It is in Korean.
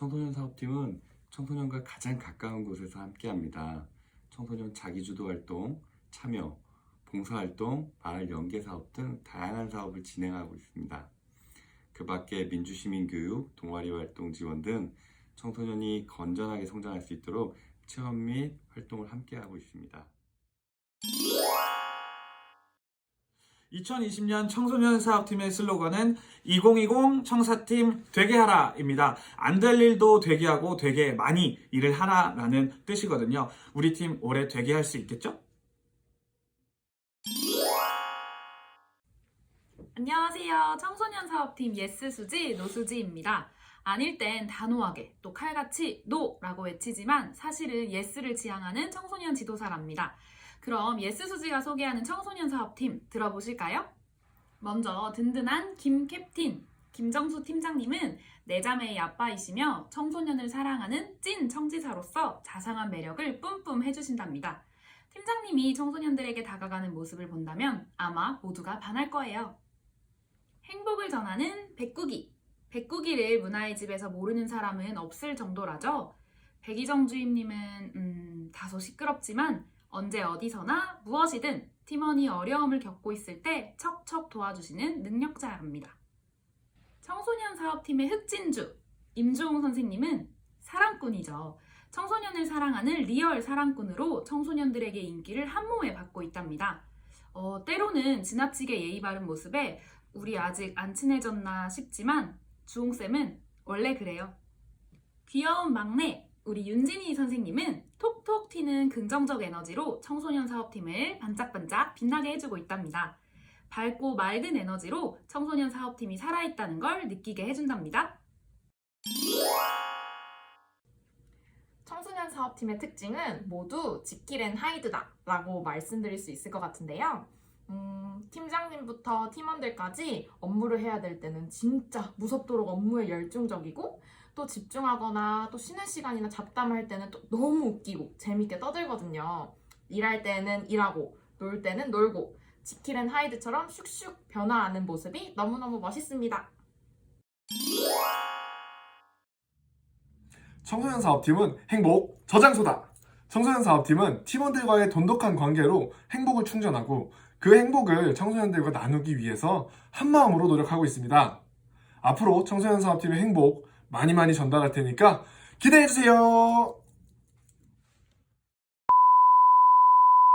청소년 사업팀은 청소년과 가장 가까운 곳에서 함께합니다. 청소년 자기주도 활동, 참여, 봉사활동, 마을 연계 사업 등 다양한 사업을 진행하고 있습니다. 그 밖에 민주시민교육, 동아리 활동 지원 등 청소년이 건전하게 성장할 수 있도록 체험 및 활동을 함께하고 있습니다. 2020년 청소년 사업팀의 슬로건은 2020 청사팀 되게 하라입니다. 안 될 일도 되게 하고 되게 많이 일을 하라라는 뜻이거든요. 우리 팀 올해 되게 할 수 있겠죠? 안녕하세요. 청소년 사업팀 예스 수지 노수지입니다. 아닐 땐 단호하게 또 칼같이 노라고 외치지만 사실은 예스를 지향하는 청소년 지도사랍니다. 그럼 예스 수지가 소개하는 청소년 사업팀 들어보실까요? 먼저 든든한 김 캡틴 김정수 팀장님은 네 자매의 아빠이시며 청소년을 사랑하는 찐 청지사로서 자상한 매력을 뿜뿜 해주신답니다. 팀장님이 청소년들에게 다가가는 모습을 본다면 아마 모두가 반할 거예요. 행복을 전하는 백구기. 백구기를 문화의 집에서 모르는 사람은 없을 정도라죠. 백이정 주임님은 음, 다소 시끄럽지만 언제 어디서나 무엇이든 팀원이 어려움을 겪고 있을 때 척척 도와주시는 능력자랍니다. 청소년 사업팀의 흑진주 임주홍 선생님은 사랑꾼이죠. 청소년을 사랑하는 리얼 사랑꾼으로 청소년들에게 인기를 한 몸에 받고 있답니다. 어, 때로는 지나치게 예의 바른 모습에 우리 아직 안 친해졌나 싶지만 주홍쌤은 원래 그래요. 귀여운 막내 우리 윤진희 선생님은 톡톡 튀는 긍정적 에너지로 청소년 사업팀을 반짝반짝 빛나게 해주고 있답니다. 밝고 맑은 에너지로 청소년 사업팀이 살아있다는 걸 느끼게 해준답니다. 청소년 사업팀의 특징은 모두 지킬 앤 하이드다 라고 말씀드릴 수 있을 것 같은데요. 음, 팀장님부터 팀원들까지 업무를 해야 될 때는 진짜 무섭도록 업무에 열중적이고 또 집중하거나 또 쉬는 시간이나 잡담을 할 때는 또 너무 웃기고 재밌게 떠들거든요. 일할 때는 일하고 놀 때는 놀고 지킬 앤 하이드처럼 슉슉 변화하는 모습이 너무너무 멋있습니다. 청소년 사업팀은 행복 저장소다. 청소년 사업팀은 팀원들과의 돈독한 관계로 행복을 충전하고 그 행복을 청소년들과 나누기 위해서 한마음으로 노력하고 있습니다. 앞으로 청소년 사업팀의 행복 많이 많이 전달할 테니까 기대해주세요.